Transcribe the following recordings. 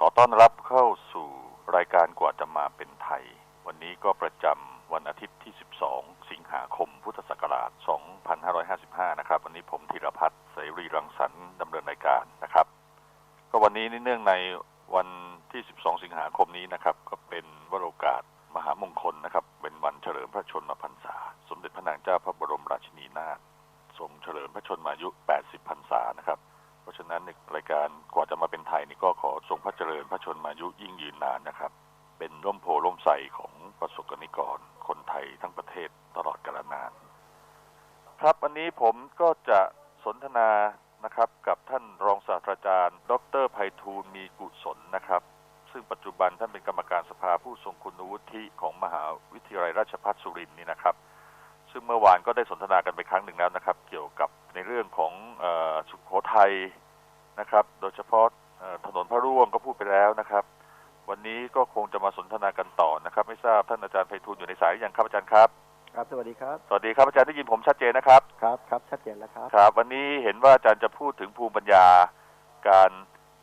ขอต้อนรับเข้าสู่รายการกว่าจะมาเป็นไทย วันนี้ก็ประจำวันอาทิตย์ที่ 12 สิงหาคม พุทธศักราช 2555 นะครับ วันนี้ผมธีรพัฒน์เสรีรังสรรค์ดำเนินรายการนะครับ ก็วันนี้เนื่องในวันที่ 12 สิงหาคมนี้นะครับ ก็เป็นวโรกาสมหามงคลนะครับ เป็นวันเฉลิมพระชนมพรรษา สมเด็จพระนางเจ้าพระบรมราชินีนาถทรงเฉลิมพระชนมายุ 80 พรรษานะครับ ราะฉะนั้นในรายการกว่าจะมาเป็นไทยนี่ก็ขอทรงพระเจริญพระชนมายุยิ่งยืนนานนะครับ เป็นร่มโพล่มใสของประสบกนิกร คนไทยทั้งประเทศตลอดกาลนาน ครับวันนี้ผมก็จะสนทนานะครับกับท่านรองศาสตราจารย์ ดรไพฑูรย์มีกุศลนะครับ ซึ่งปัจจุบันท่านเป็นกรรมการสภาผู้ทรงคุณวุฒิของมหาวิทยาลัยราชภัฏสุรินทร์นี่นะครับ ซึ่งเมื่อวานก็ได้สนทนากันไปครั้งหนึ่งแล้วนะครับ เกี่ยวกับในเรื่องของ โขทัยนะครับ โดยเฉพาะเอ่อถนนพระร่วงก็พูดไปแล้วนะครับ วันนี้ก็คงจะมาสนทนากันต่อนะครับ ไม่ทราบท่านอาจารย์ไพฑูรย์อยู่ในสายหรือยังครับอาจารย์ครับครับสวัสดีครับ สวัสดีครับอาจารย์ได้ยินผมชัดเจนนะครับ ครับครับชัดเจนแล้วครับ ครับ วันนี้เห็นว่าอาจารย์จะพูดถึงภูมิปัญญาการ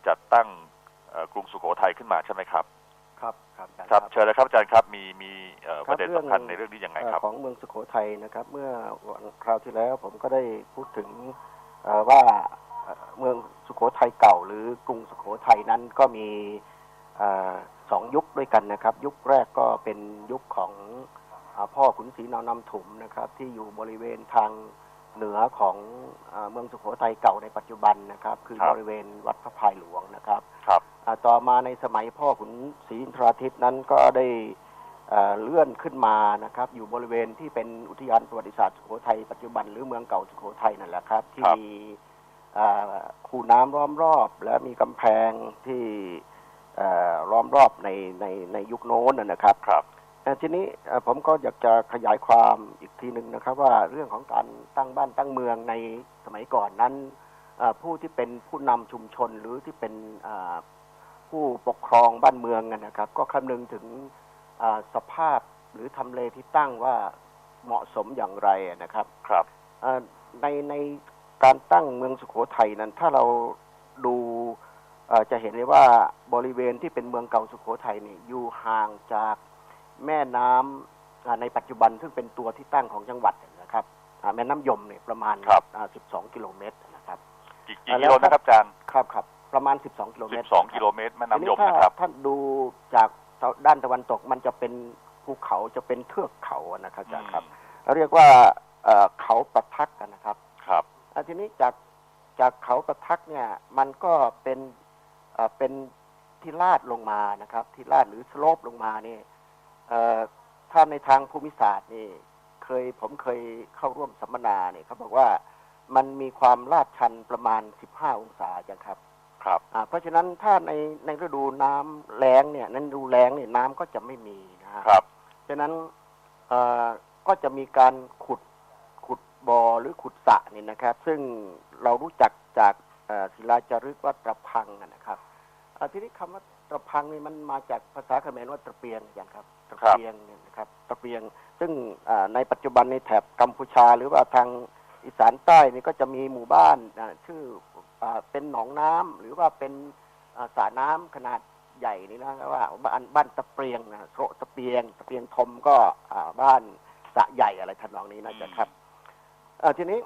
จัดตั้งเอ่อกรุงสุโขทัยขึ้นมาใช่ไหมครับ ครับครับอาจารย์ครับเชิญเลยครับอาจารย์ครับมีมีเอ่อคปรับระเด็นเรื่องสำคัญในเรื่องนี้ยังไงครับเอ่อของเมืองสุโขทัยนะครับ เมื่อวันคราวที่แล้วผมก็ได้พูดถึงเอ่อว่า เอ่อเมืองสุโขทัยเก่าหรือกรุงสุโขทัยนั้นก็มีเอ่อสองยุคด้วยกันนะครับ ยุคแรกก็เป็นยุคของเอ่อพ่อขุนศรีนอนำถุมนะครับ ที่อยู่บริเวณทางเหนือของเอ่อเมืองสุโขทัยเก่าในปัจจุบันนะครับ คือครับบริเวณวัดพระพายหลวงนะครับครับอ่าต่อมาในสมัยพ่อขุนศรีอินทราทิตย์นั้นก็ได้เอ่อเลื่อนขึ้นมานะครับ อยู่บริเวณที่เป็นอุทยานประวัติศาสตร์สุโขทัยปัจจุบันหรือเมืองเก่าสุโขทัยนั่นแหละครับ ที่ครับมีอ่า คูน้ำล้อมรอบ และมีกำแพงที่เอ่อล้อมรอบในในในยุคโน้นนะนะครับครับแต่ทีนี้เอ่อผมก็อยากจะขยายความอีกทีหนึ่งนะครับ ว่าเรื่องของการตั้งบ้านตั้งเมืองในสมัยก่อนนั้นเอ่อผู้ที่เป็นผู้นำชุมชนหรือที่เป็นอ่าผู้ปกครองบ้านเมืองอะนะครับ ก็คำนึงถึงอ่าสภาพหรือทำเลที่ตั้งว่าเหมาะสมอย่างไรอะนะครับ ครับเอ่อในใน การตั้งเมืองสุโขทัยนั้น ถ้าเราดูเอ่อจะเห็นเลยว่าบริเวณที่เป็นเมืองเก่าสุโขทัยนี่อยู่ห่างจากแม่น้ำอ่าในปัจจุบันซึ่งเป็นตัวที่ตั้งของจังหวัดนะครับอ่าแม่น้ำยมเนี่ยประมาณครับอ่า12 กิโลเมตรนะครับกี่กี่กิโลนะครับอาจารย์ครับครับประมาณ 12 กิโลเมตร 12 กิโลเมตรแม่ทีน้ำยนี้มถ้านะครับท่านดูจากด้านตะวันตกมันจะเป็นภูเขาจะเป็นเทือกเขาอะนะครับอาจารย์ครับเราเรียกว่าเอ่อเขาประทักกันนะครับครับ อะทีนี้จากจากเขาประทักเนี่ยมันก็เป็นเอ่อเป็นที่ลาดลงมานะครับ ที่ลาดหรือสโลปลงมานี่เอ่อถ้าในทางภูมิศาสตร์นี่เคยผมเคยเข้าร่วมสัมมนาเนี่ยเขาบอกว่ามันมีความลาดชันประมาณ 15 องศาจังครับ ครับอ่าเพราะฉะนั้นถ้าในในฤดูน้ำแล้งเนี่ยนั้นฤดูแล้งเนี่ยน้ำก็จะไม่มีนะฮะครับฉะนั้นเอ่อก็จะมีการขุดขุด บ่อหรือขุดสระนี่นะครับ ซึ่งเรารู้จักจากศิลาจารึกว่าตะพังนะครับเอ่อทีนี้คำว่าตะพังนี่มันมาจากภาษาเขมรว่าตะเปียงอย่างครับตะเปียงเนี่ยนะครับตะเปียง ซึ่งในปัจจุบันในแถบกัมพูชา หรือว่าทางอีสานใต้นี่ก็จะมีหมู่บ้านชื่ออเป็นหนองน้ำหรือว่าเป็นสระน้ำขนาดใหญ่นี่นะว่าบ้านบ้านตะเปียงนะโสตะเปียงตะเปียงทมก็บ้านสระใหญ่อะไรทำนองนี้นะจ๊ะครับ ทีนี้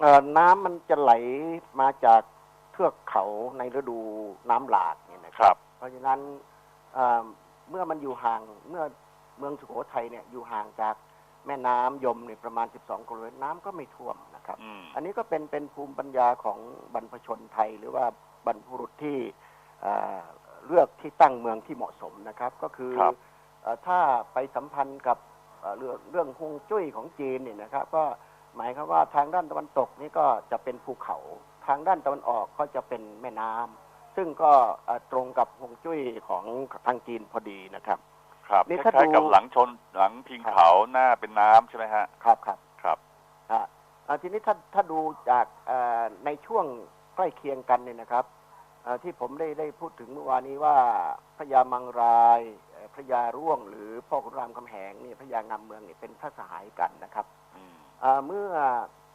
เอ่อน้ำมันจะไหลมาจากเทือกเขาในฤดูน้ำหลากเนี่ยนะคครับรับ เพราะฉะนั้นเอ่อเมื่อมันอยู่ห่างเมื่อเมืองสุโขทัยเนี่ยอยู่ห่างจากแม่น้ำยมเนี่ยประมาณ 12กิโลเมตรน้ำก็ไม่ท่วมนะครับอืมอันนี้ก็เป็นเป็นภูมิปัญญาของบรรพชนไทย หรือว่าบรรพบุรุษที่เอ่อเลือกที่ตั้งเมืองที่เหมาะสมนะครับ ก็คือครับเอ่อถ้าไปสัมพันธ์กับเอ่อเรื่องเรื่องฮวงจุ้ยของจีนเนี่ยนะครับ ก็ หมายความว่าทางด้านตะวันตกนี่ก็จะเป็นภูเขา ทางด้านตะวันออกก็จะเป็นแม่น้ำซึ่งก็เอ่อตรงกับฮวงจุ้ยของทางจีนพอดีนะครับ ครับนี่คถ้าล้ายๆกับดูหลังชนหลังพิงเขาหน้าเป็นน้ำใช่ไหมฮะครับครับครับอ่าอ่าทีนี้ถ้าถ้าดูจากเอ่อในช่วงใกล้เคียงกันเนี่ยนะครับเอ่อที่ผมได้ได้พูดถึงเมื่อวานนี้ว่าพระยามังรายเอ่อพระยาร่วงหรือพ่อขุนรามคำแหงเนี่ยพระยางามเมืองเนี่ยเป็นพระสหายกันนะครับอืมอ่า เมื่อ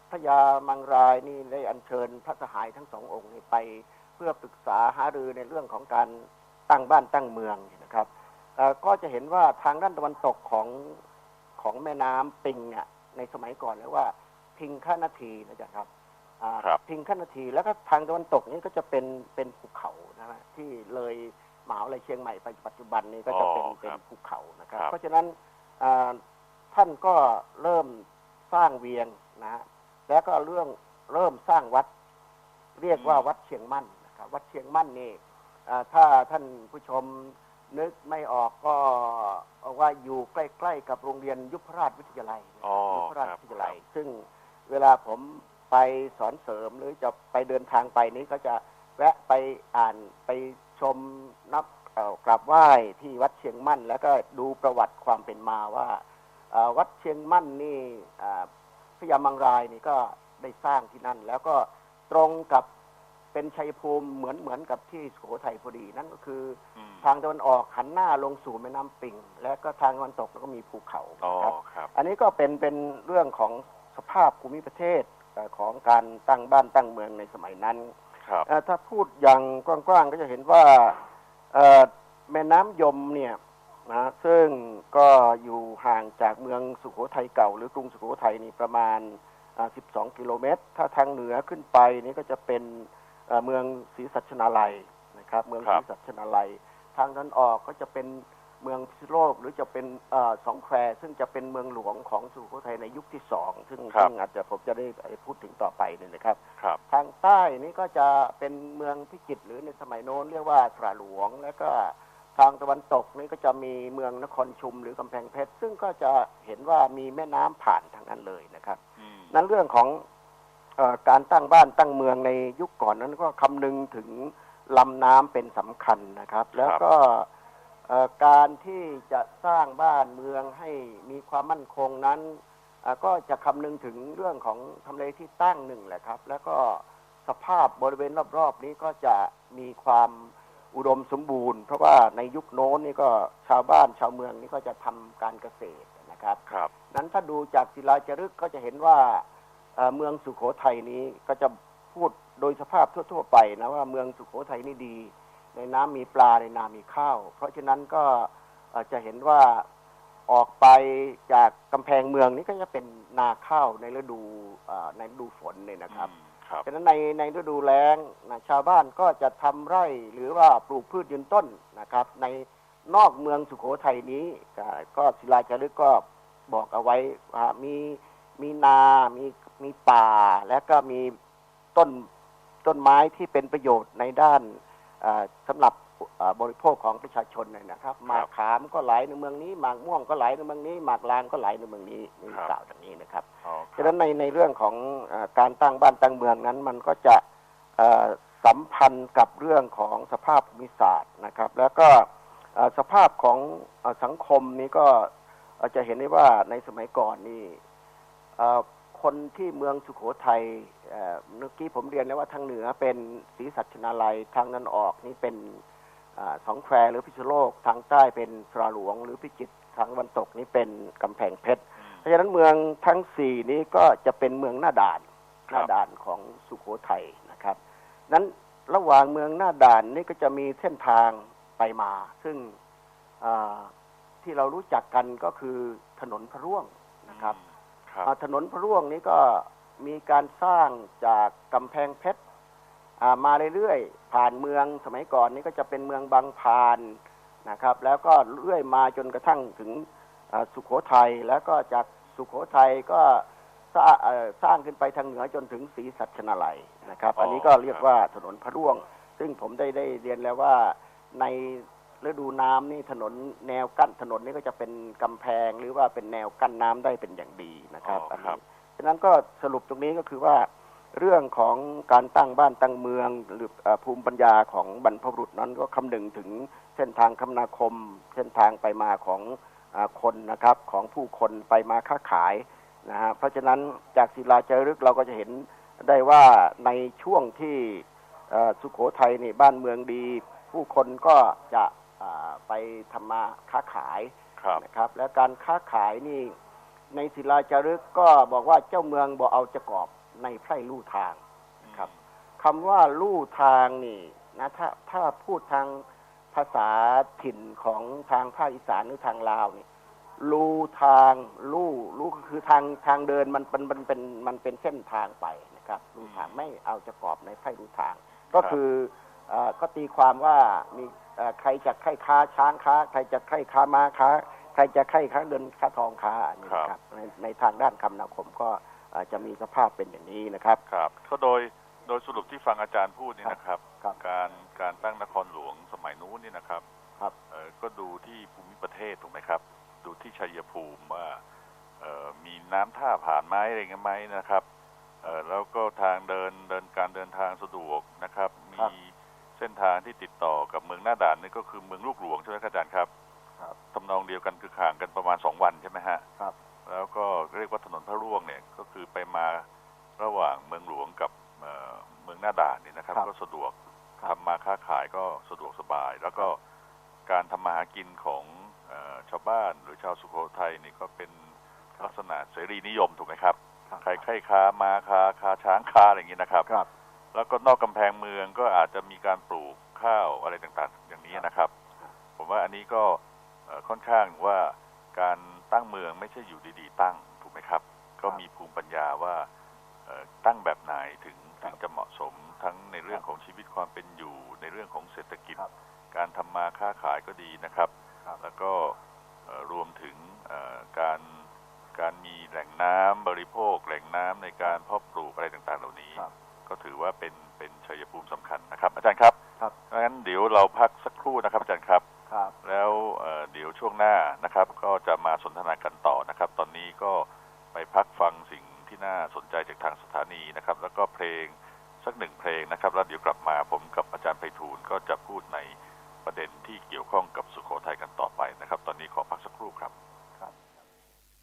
พระยามังรายนี่ได้อัญเชิญพระสหายทั้งสององค์นี่ไป เพื่อปรึกษาหารือในเรื่องของการตั้งบ้านตั้งเมืองนะครับเอ่อก็จะเห็นว่าทางด้านตะวันตกของของแม่น้ำปิงเนี่ยในสมัยก่อนเรียกว่าพิงคนาทีนะจ๊ะครับอ่าครับพิงคนาทีแล้วก็ทางตะวันตกนี่ก็จะเป็นเป็นภูเขานะฮะที่เลยมหาวิทยาลัยเชียงใหม่ไปปัจจุบันนี้ก็จะเป็นอ๋อเป็นครับภูเขานะครับครับ เพราะฉะนั้นอ่าท่านก็เริ่ม สร้างเวียงนะฮะแล้วก็เรื่องเริ่มสร้างวัด เรียกว่าวัดเชียงมั่นนะครับวัดเชียงมั่นนี่อ่าถ้าท่านผู้ชมนึกไม่ออกก็ว่าอยู่ใกล้ ๆ กับโรงเรียนยุพราชวิทยาลัยอ๋อยุพราชครับวิทยาลัยครับซึ่งเวลาผมไปสอนเสริมหรือจะไปเดินทางไปนี้ก็จะแวะไปอ่านไปชมนับเอ่อกราบไหว้ที่วัดเชียงมั่น แล้วก็ดูประวัติความเป็นมาว่าเอ่อ วัดเชียงมั่นนี่อ่าพระยามังรายนี่ก็ได้สร้างที่นั่น แล้วก็ตรงกับเป็นชัยภูมิเหมือนเหมือนกับที่สุโขทัยพอดีนั่นก็คืออืมทางตะวันออกหันหน้าลงสู่แม่น้ำปิง และก็ทางตะวันตกแล้วก็มีภูเขาอ๋อนะครับครับ อันนี้ก็เป็นเป็นเรื่องของสภาพภูมิประเทศเอ่อของการตั้งบ้านตั้งเมืองในสมัยนั้นครับเอ่อถ้าพูดอย่างกว้างๆก็จะเห็นว่าเอ่อแม่น้ำยมเนี่ย นะซึ่งก็อยู่ห่างจากเมืองสุโขทัยเก่า หรือกรุงสุโขทัยนี่ประมาณอ่า12 กิโลเมตร ถ้าทางเหนือขึ้นไปนี่ก็จะเป็นเอ่อเมืองศรีสัชนาลัยนะครับ เมืองครัศบรีสัชนาลัย ทางตอนออกก็จะเป็นเมืองพิษณุโลกหรือจะเป็นเออสองแควซึ่งจะเป็นเมืองหลวงของสุโขทัยในยุคที่สองซึ่งครับซึ่งอาจจะผมจะได้พูดถึงต่อไปเนี่ยนะครับครับทางใต้นี่ก็จะเป็นเมืองพิจิตรหรือในสมัยโน้นเรียกว่าสระหลวงแล้วก็ ทางตะวันตกนี่ก็จะมีเมืองนครชุมหรือกำแพงเพชร ซึ่งก็จะเห็นว่ามีแม่น้ำผ่านทางนั้นเลยนะครับอืมนั้นเรื่องของเออการตั้งบ้านตั้งเมืองในยุคก่อนนั้นก็คำนึงถึงลำน้ำเป็นสำคัญนะครับ แล้วก็เอ่อการที่จะสร้างบ้านเมืองให้มีความมั่นคงนั้นเอ่อก็จะคำนึงถึงเรื่องของทำเลที่ตั้งหนึ่งแหละครับ แล้วก็สภาพบริเวณรอบๆนี้ก็จะมีความ อุดมสมบูรณ์ เพราะว่าในยุคโน้นนี่ก็ชาวบ้านชาวเมืองนี่ก็จะทำการเกษตรนะครับครับ นั้นถ้าดูจากศิลาจารึกก็จะเห็นว่าเอ่อเมืองสุโขทัยนี้ก็จะพูดโดยสภาพทั่ว ๆ ไปนะว่าเมืองสุโขทัยนี่ดี ในน้ำมีปลาในนามีข้าว เพราะฉะนั้นก็เอ่อจะเห็นว่าออกไปจากกำแพงเมืองนี่ก็จะเป็นนาข้าวในฤดูเอ่อในฤดูฝนเนี่ยนะครับอืม ครับฉะนั้นในในฤดูแล้งนะชาวบ้านก็จะทำไร่หรือว่าปลูกพืชยืนต้นนะครับ ในนอกเมืองสุโขทัยนี้ ก็ศิลาจารึกก็บอกเอาไว้ว่ามีมีนามีมีป่า และก็มีต้นต้นไม้ที่เป็นประโยชน์ในด้านสำหรับ บริโภคของประชาชนเนี่ยนะครับหมากขามก็ไหลในเมืองนี้หมากม่วงก็ไหลในเมืองนี้หมากลางก็ไหลในเมืองนี้นี่ครับกล่าวอย่างนี้นะครับอ๋อคฉะรับนั้นในในเรื่องของเออการตั้งบ้านตั้งเมืองนั้น มันก็จะเอ่อสัมพันธ์กับเรื่องของสภาพภูมิศาสตร์นะครับ แล้วก็เอ่อสภาพของเอ่อสังคมนี้ก็เอ่อจะเห็นได้ว่าในสมัยก่อนนี่เอ่อคนที่เมืองสุโขทัยเอ่อเมื่อกี้ผมเรียนแล้วว่าทางเหนือเป็นศรีสัชนาลัยทางนั้นออกนี่เป็นอา สองแควหรือพิษณุโลกทางใต้เป็นสระหลวง หรือพิจิตรทางตะวันตกนี่เป็นกำแพงเพชร เพราะฉะนั้นเมืองทั้งสี่นี้ก็จะเป็นเมืองหน้าด่านคหรับน้าด่านของสุโขทัยนะครับนั้นระหว่างเมืองหน้าด่านนี่ก็จะมีเส้นทางไปมา ซึ่งอ่าที่เรารู้จักกันก็คือถนนพระร่วงนะครับครับอ่าถนนพระร่วงนี้ก็มีการสร้างจากกำแพงเพชรอ่า มาเรื่อยๆ ผ่านเมืองสมัยก่อนนี่ก็จะเป็นเมืองบางพานนะครับ แล้วก็เรื่อยมาจนกระทั่งถึงอ่าสุโขทัยแล้วก็จากสุโขทัยก็สร้างเอ่อสร้างขึ้นไปทางเหนือจนถึงศรีสัชนาลัยนะครับอ๋ออัอันนี้ก็เรียกว่าถนนพระร่วง ซึ่งผมได้ได้เรียนแล้วว่าในฤดูน้ำนี่ถนนแนวกั้นถนนนี่ก็จะเป็นกำแพงหรือว่าเป็นแนวกั้นน้ำได้เป็นอย่างดีนะครับอ๋ออันครันี้บฉะนั้นก็สรุปตรงนี้ก็คือว่า เรื่องของการตั้งบ้านตั้งเมือง หรือเอ่อภูมิปัญญาของบรรพบุรุษนั้นก็คำนึงถึงเส้นทางคมนาคม เส้นทางไปมาของอ่าคนนะครับของผู้คนไปมาค้าขายนะฮะเพราะฉะนั้นจากศิลาจารึกเราก็จะเห็นได้ว่าในช่วงที่เอ่อสุขโขทัยนี่บ้านเมืองดี ผู้คนก็จะอ่าไปทำมาค้าขายครับนะครับ และการค้าขายนี่ในศิลาจารึกก็บอกว่าเจ้าเมืองบอกเอาจะกอบ ในไพร่ลู่ทางครับคคำว่าลู่ทางนี่นะถ้าถ้าพูดทางภาษาถิ่นของทางภาคอีสานหรือทางลาวนี่ลู่ทางลู่ลู่ก็คือทางทางเดินมันเป็นมันเป็นมันเป็นเส้นทางไปนะครับลู่ทางไม่เอาจะกรอบในไพ่ลู่ทาง ก็คือเอ่อก็ตีความว่ามีเอ่อใครจะไข่ค้าช้างค้า ใครจะไข่ค้าม้าค้า ใครจะไข่ค้าเดินค้าทองค้าอันนี้นะครับในในทางด้านคำนาคมก็เอ่อจะมีสภาพเป็นอย่างนี้นะครับ ครับก็โดยโดยสรุปที่ฟังอาจารย์พูดนี่นะครับ ครับการการตั้งนครหลวงสมัยนู้นนี่นะครับครับเอ่อก็ดูที่ภูมิประเทศถูกไหมครับ ดูที่ชัยภูมิว่าเอ่อมีน้ำท่าผ่านไหมอะไรเงี้ยไหมนะครับเอ่อแล้วก็ทางเดินเดินการเดินทางสะดวกนะครับ มีครับเส้นทางที่ติดต่อกับเมืองหน้าด่านนี่ก็คือเมืองลูกหลวงใช่ไหมครับอาจารย์ครับ ครับทำนองเดียวกันคือห่างกันประมาณสองวันใช่ไหมฮะครับ แล้วก็เรียกว่าถนนพระร่วงเนี่ยก็คือไปมาระหว่างเมืองหลวงกับเอ่อเมืองหน้าด่านเนี่ยนะครับครับ ก็สะดวกครับทำมาค้าขายก็สะดวกสบาย แล้วก็การทำมาหากินของเออชาวบ้านหรือชาวสุโขทัยนี่ก็เป็นลักษณะเสรีนิยมถูกไหมครับครับใครใครค้ามาค้าค้าช้างค้าอะไรอย่างนี้นะครับครับ แล้วก็นอกกำแพงเมืองก็อาจจะมีการปลูกข้าวอะไรต่างๆ อย่างนี้นะครับ ผมว่าอันนี้ก็เอ่อค่อนข้างว่าการ ตั้งเมืองไม่ใช่อยู่ดีๆ ตั้งถูกไหมครับ ก็มีภูมิปัญญาว่าเอ่อตั้งแบบไหนถึงถึงจะเหมาะสมทั้งในเรื่องของชีวิตความเป็นอยู่ ในเรื่องของเศรษฐกิจครับการทำมาค้าขายก็ดีนะครับครับแล้วก็เอ่อรวมถึงเอ่อการการมีแหล่งน้ำบริโภค แหล่งน้ำในการเพาะปลูกอะไรต่างๆ เหล่านี้ครับก็ถือว่าเป็นเป็นชัยภูมิสำคัญนะครับ อาจารย์ครับครับงั้นเดี๋ยวเราพักสักครู่นะครับอาจารย์ครับครับ แล้วเอ่อเดี๋ยวช่วงหน้านะครับ ก็จ